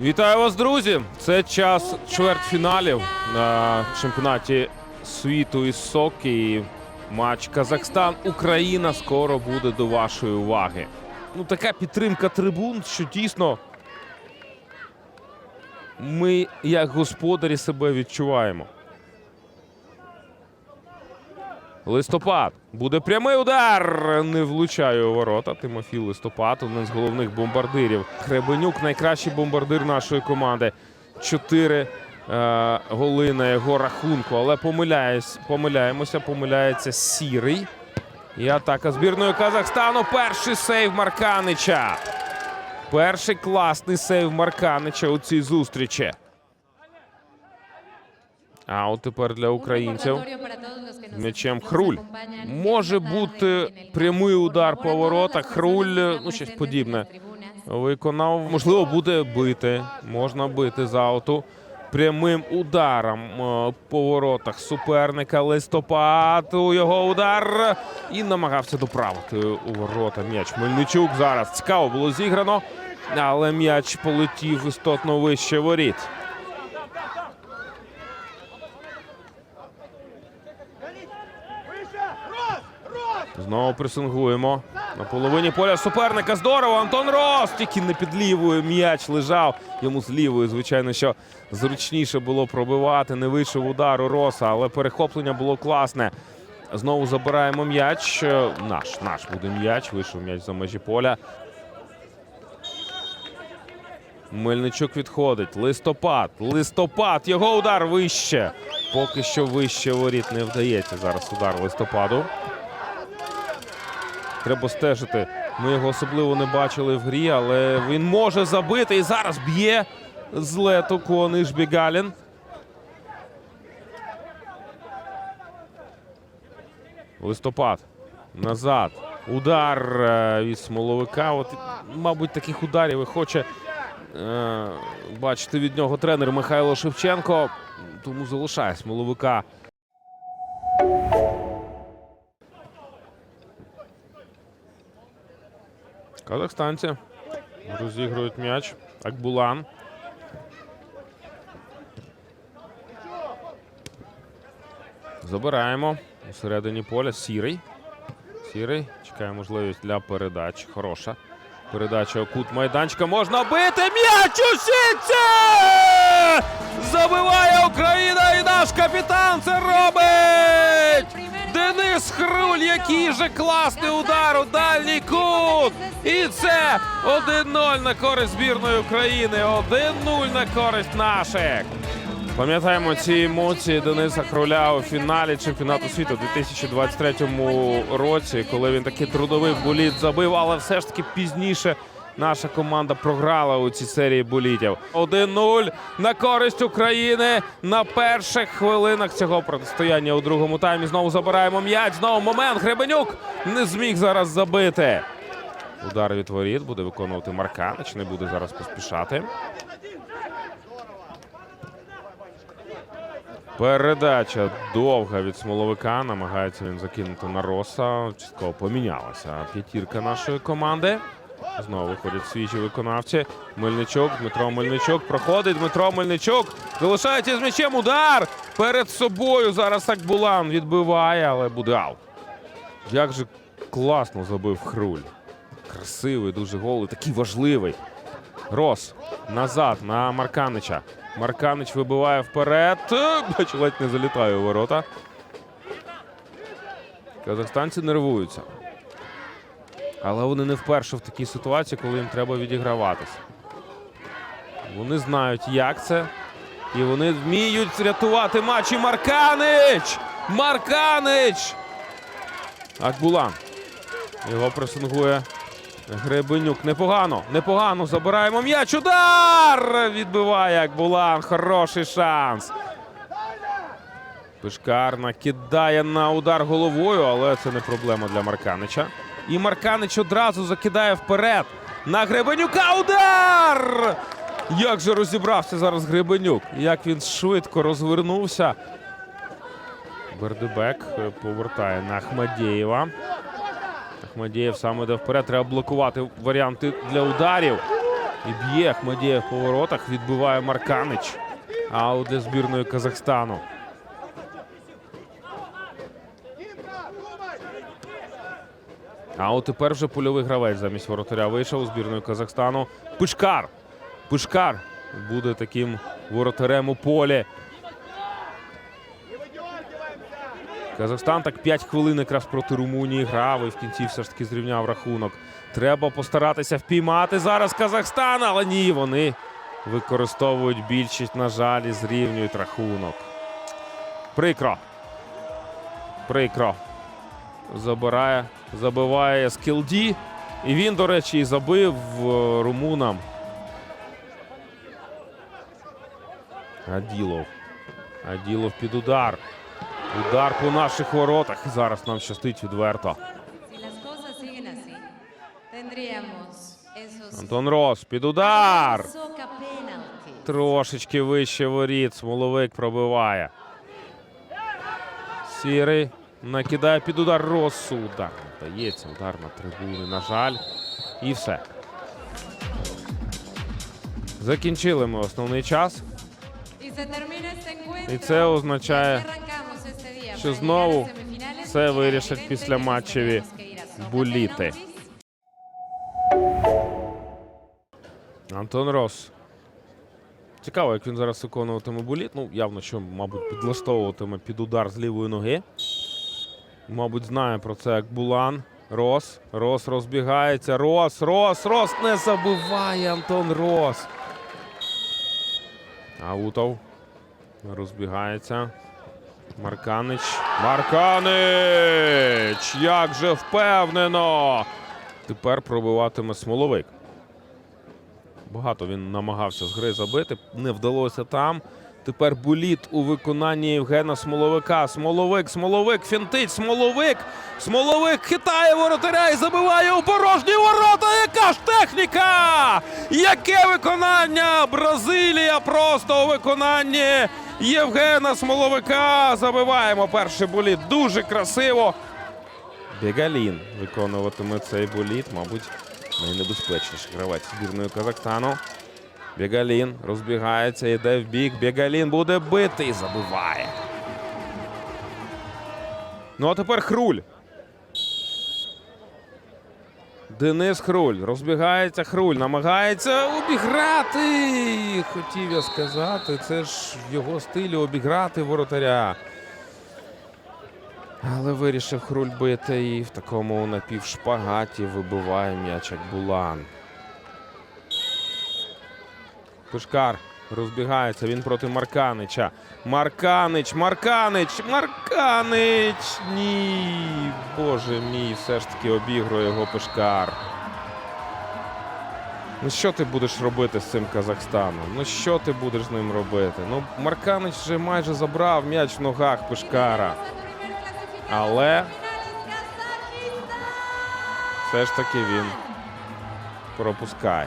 Вітаю вас, друзі! Це час чвертьфіналів на чемпіонаті світу із сокі. Матч Казахстан-Україна скоро буде до вашої уваги. Ну, така підтримка трибун, що дійсно ми, як господарі, себе відчуваємо. Листопад. Буде прямий удар. Не влучає у ворота. Тимофій Листопад, один з головних бомбардирів. Хребенюк найкращий бомбардир нашої команди. Чотири е, голи на його рахунку. Але помиляємося, помиляється сірий. І атака збірної Казахстану. Перший сейв Марканича. Перший класний сейв Марканича у цій зустрічі. А от тепер для українців. М'ячем Хруль. Може бути прямий удар по воротах. Хруль, ну щось подібне. Виконав, можливо, буде бити. Можна бити з ауту. Прямим ударом е, по воротах суперника листопад. У його удар і намагався доправити у ворота м'яч. Мельничук зараз цікаво було зіграно, але м'яч полетів істотно вище воріт. Знову пресингуємо. На половині поля суперника. Здорово. Антон Рос. Тільки не під лівою м'яч лежав. Йому з лівою, звичайно, що зручніше було пробивати. Не вийшов удар у Роса, але перехоплення було класне. Знову забираємо м'яч. Наш, наш буде м'яч. Вийшов м'яч за межі поля. Мельничук відходить. Листопад. Листопад. Його удар вище. Поки що вище воріт не вдається. Зараз удар листопаду. Треба стежити. Ми його особливо не бачили в грі, але він може забити і зараз б'є з лету Кониш Бігалін. Листопад. Назад. Удар е, від смоловика. От, мабуть, таких ударів і хоче е, бачити від нього тренер Михайло Шевченко. Тому залишає смоловика. Казахстанці розігрують м'яч. Акбулан. Забираємо усередині поля. Сірий. Сірий. Чекає можливість для передач. Хороша. Передача у кут майданчика. Можна бити. М'яч у сітці! Забиває Україна і наш капітан це робить! Денис Хруль, який же класний удар у дальній кут. І це 1-0 на користь збірної України. 1-0 на користь наших. Пам'ятаємо ці емоції Дениса Хруля у фіналі чемпіонату світу у 2023 році, коли він такий трудовий боліт забив, але все ж таки пізніше наша команда програла у цій серії болітів. 1-0 на користь України на перших хвилинах цього протистояння у другому таймі. Знову забираємо м'яч. Знову момент. Гребенюк не зміг зараз забити. Удар від воріт буде виконувати Марканич. Не буде зараз поспішати. Передача довга від смоловика. Намагається він закинути на роса. Частково помінялася п'ятірка нашої команди. Знову виходять свіжі виконавці. Мельничук, Дмитро Мельничук проходить. Дмитро Мельничук залишається з м'ячем. Удар перед собою. Зараз Акбулан відбиває, але буде аут. Як же класно забив Хруль. Красивий, дуже гол і такий важливий. Рос назад на Марканича. Марканич вибиває вперед. Е, Бачу, ледь не залітає у ворота. Казахстанці нервуються. Але вони не вперше в такій ситуації, коли їм треба відіграватися. Вони знають, як це. І вони вміють рятувати матчі. Марканич! Марканич! Акбулан. Його пресингує Гребенюк. Непогано, непогано. Забираємо м'яч. Удар! Відбиває Акбулан. Хороший шанс. Пишкар накидає на удар головою, але це не проблема для Марканича. І Марканич одразу закидає вперед. На Гребенюка удар! Як же розібрався зараз Гребенюк? Як він швидко розвернувся. Бердебек повертає на Ахмадєєва. Ахмадєєв сам іде вперед. Треба блокувати варіанти для ударів. І б'є Ахмадієв по воротах, відбиває Марканич. Аут для збірної Казахстану. А от тепер вже польовий гравець замість воротаря вийшов у збірної Казахстану. Пишкар. Пишкар буде таким воротарем у полі. Казахстан так 5 хвилин якраз проти Румунії грав і в кінці все ж таки зрівняв рахунок. Треба постаратися впіймати зараз Казахстан, але ні, вони використовують більшість, на жаль, і зрівнюють рахунок. Прикро. Прикро. Забирає, забиває Скілді. І він, до речі, і забив е, румунам. Аділов. Аділов під удар. Удар по наших воротах. Зараз нам щастить відверто. Антон Рос під удар. Трошечки вище воріт. Смоловик пробиває. Сірий накидає під удар Росу. Удар не вдається. Удар на трибуни. На жаль. І все. Закінчили ми основний час. І це означає, що знову це вирішать після матчеві буліти. Антон Рос. Цікаво, як він зараз виконуватиме буліт. Ну, явно, що, мабуть, підлаштовуватиме під удар з лівої ноги. Мабуть, знає про це як Булан. Рос. Рос розбігається. Рос, Рос, Рос не забиває Антон Рос. Аутов. Розбігається. Марканич. Марканич! Як же впевнено! Тепер пробиватиме смоловик. Багато він намагався з гри забити. Не вдалося там. Тепер буліт у виконанні Євгена Смоловика. Смоловик, Смоловик, фінтить, Смоловик. Смоловик хитає воротаря і забиває у порожні ворота. Ж техніка! Яке виконання! Бразилія просто у виконанні Євгена Смоловика. Забиваємо перший боліт. Дуже красиво. Бегалін виконуватиме цей боліт, мабуть, найнебезпечніший гравець збірної Казахстану. Бегалін розбігається, йде в бік. Бегалін буде бити і забиває. Ну а тепер Хруль. Денис Хруль. Розбігається Хруль. Намагається обіграти. Хотів я сказати. Це ж в його стилі обіграти воротаря. Але вирішив Хруль бити і в такому напівшпагаті вибиває м'яч Булан. Пушкар розбігається. Він проти Марканича. Марканич, Марканич, Марканич. Ні. Боже мій, все ж таки обігрує його Пушкар. Ну що ти будеш робити з цим Казахстаном? Ну що ти будеш з ним робити? Ну Марканич вже майже забрав м'яч в ногах Пушкара. Але все ж таки він пропускає.